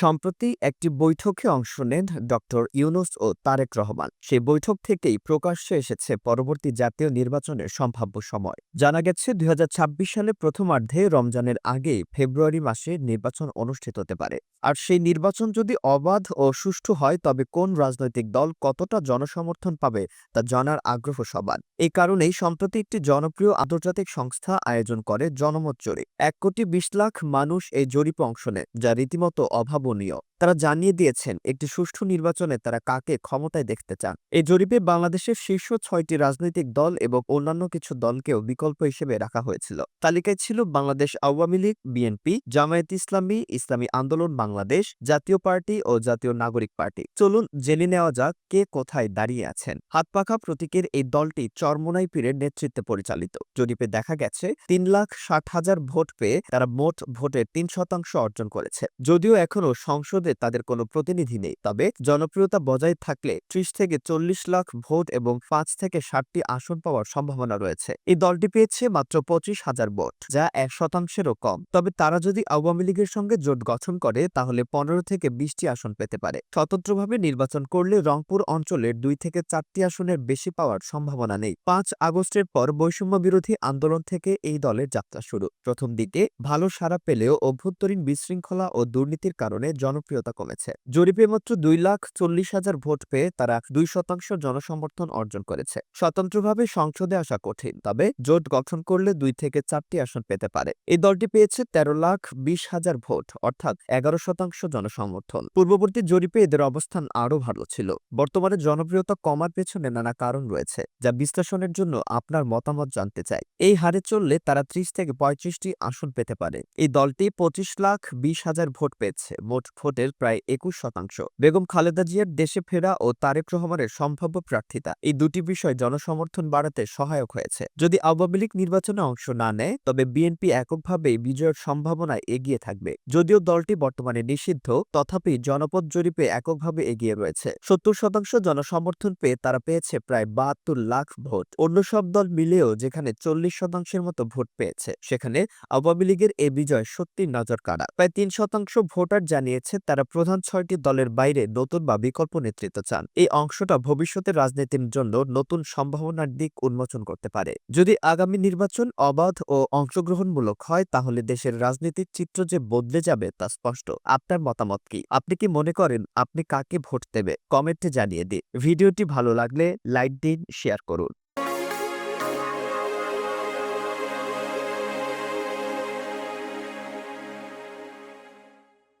সম্প্রতি একটি বৈঠকে অংশ নেন ডক্টর ইউনুস ও তারেক রহমান। সেই বৈঠক থেকেই প্রকাশ্যে এসেছে পরবর্তী জাতীয় নির্বাচনের সম্ভাব্য সময়। জানা গেছে দুই হাজার ছাব্বিশ সালে প্রথমার্ধে রমজানের আগেই ফেব্রুয়ারি মাসে নির্বাচন অনুষ্ঠিত হতে পারে। আর সেই নির্বাচন যদি অবাধ ও সুষ্ঠু হয়, তবে কোন রাজনৈতিক দল কতটা জনসমর্থন পাবে, তা জানার আগ্রহ সবার। এই কারণেই সম্প্রতি একটি জনপ্রিয় আন্তর্জাতিক সংস্থা আয়োজন করে জনমত জরিপ। এক কোটি বিশ লাখ মানুষ এই জরিপে অংশ নেয় যা রীতিমতো অভাবনীয় তারা জানিয়ে দিয়েছেন, একটি সুষ্ঠু নির্বাচনে তারা কাকে ক্ষমতায় দেখতে চান। এই জরিপে বাংলাদেশের শীর্ষ ছয়টি রাজনৈতিক দল এবং অন্যান্য কিছু দলকেও বিকল্প হিসেবে রাখা হয়েছিল। তালিকায় ছিল বাংলাদেশ আওয়ামী লীগ, বিএনপি, জামায়াত ইসলামী ইসলামী আন্দোলন বাংলাদেশ, জাতীয় পার্টি ও জাতীয় নাগরিক পার্টি। চলুন জেনে নেওয়া যাক কে কোথায় দাঁড়িয়ে আছেন। হাতপাখা প্রতীকের এই দলটি চরমোনাই পীরের নেতৃত্বে পরিচালিত। জরিপে দেখা গেছে, তিন লাখ ষাট হাজার ভোট পেয়ে তারা মোট ভোটের তিন শতাংশ অর্জন করেছে। যদিও এখনও সংসদে তাদের কোনো প্রতিনিধি নেই। তবে জনপ্রিয়তা বজায় থাকলে ত্রিশ থেকে চল্লিশ লাখ ভোট এবং পাঁচ থেকে ষাটটি আসন পাওয়ার সম্ভাবনা রয়েছে। এই দলটি পেয়েছে মাত্র পঁচিশ হাজার ভোট, যা এক শতাংশেরও কম। তবে তারা যদি আওয়ামী লীগের সঙ্গে জোট গঠন করে, তাহলে পনেরো থেকে বিশটি আসন পেতে পারে। স্বতন্ত্রভাবে নির্বাচন করলে রংপুর অঞ্চলের দুই থেকে চারটি আসনের বেশি পাওয়ার সম্ভাবনা নেই। পাঁচ আগস্টের পর বৈষম্য বিরোধী আন্দোলন থেকে এই দলের যাত্রা শুরু। প্রথম দিকে ভালো সাড়া পেলেও অভ্যন্তরীণ বিশৃঙ্খলা ও দুর্নীতির কারণে জনপ্রিয়তা কমেছে। জরিপে মাত্র দুই লাখ চল্লিশ হাজার ভোট পেয়ে তারা দুই শতাংশ জনসমর্থন অর্জন করেছে। স্বতন্ত্রভাবে সংসদে আসা কঠিন, তবে জোট গঠন করলে দুই থেকে চারটি আসন পেতে পারে। এই দলটি পেয়েছে তেরো লাখ বিশ হাজার ভোট, অর্থাৎ এগারো শতাংশ জনসমর্থন। পূর্ববর্তী জরিপে এদের অবস্থান আরও ভালো ছিল। বর্তমানে জনপ্রিয়তা কমার পেছনে নানা কারণ রয়েছে, যা বিশ্লেষণের জন্য আপনার মতামত জানতে চাই। এই হারে চললে তারা ত্রিশ থেকে পঁয়ত্রিশটি আসন পেতে পারে। এই দলটি পঁচিশ লাখ বিশ হাজার ভোট পেয়েছে মোট ভোটের প্রায় একুশ শতাংশ। বেগম খালেদা জিয়ার দেশে ফেরা ও তারেক রহমানের সম্ভাব্য প্রার্থিতা। এই দুটি বিষয় জনসমর্থন বাড়াতে সহায়ক হয়েছে। যদি আওয়ামী লীগ নির্বাচনে অংশ না নেয়, তবে বিএনপি এককভাবেই বিজয়ের সম্ভাবনায় এগিয়ে থাকবে। যদিও দলটি বর্তমানে নিষিদ্ধ, তথাপি জনপদ জরিপে এককভাবে এগিয়ে রয়েছে। সত্তর শতাংশ জনসমর্থন পেয়ে তারা পেয়েছে প্রায় বাহাত্তর লাখ ভোট। অন্য সব দল মিলেও যেখানে চল্লিশ শতাংশের মতো ভোট পেয়েছে, সেখানে আওয়ামী লীগের এ বিজয় সত্যি নজর কাড়া প্রায় তিন শতাংশ ভোটার জানিয়েছে, তারা প্রধান ছয়টি দলের বাইরে নতুন বা বিকল্প নেতৃত্ব চান। এই অংশটা ভবিষ্যতের রাজনীতির জন্য নতুন সম্ভাবনার দিক উন্মোচন করতে পারে। যদি আগামী নির্বাচন অবাধ ও অংশগ্রহণমূলক হয়, তাহলে দেশের রাজনীতির চিত্র যে বদলে যাবে তা স্পষ্ট। আপনার মতামত কি? আপনি কি মনে করেন, আপনি কাকে ভোট দেবে? কমেন্টে জানিয়ে দিন। ভিডিওটি ভালো লাগলে লাইক দিন, শেয়ার করুন।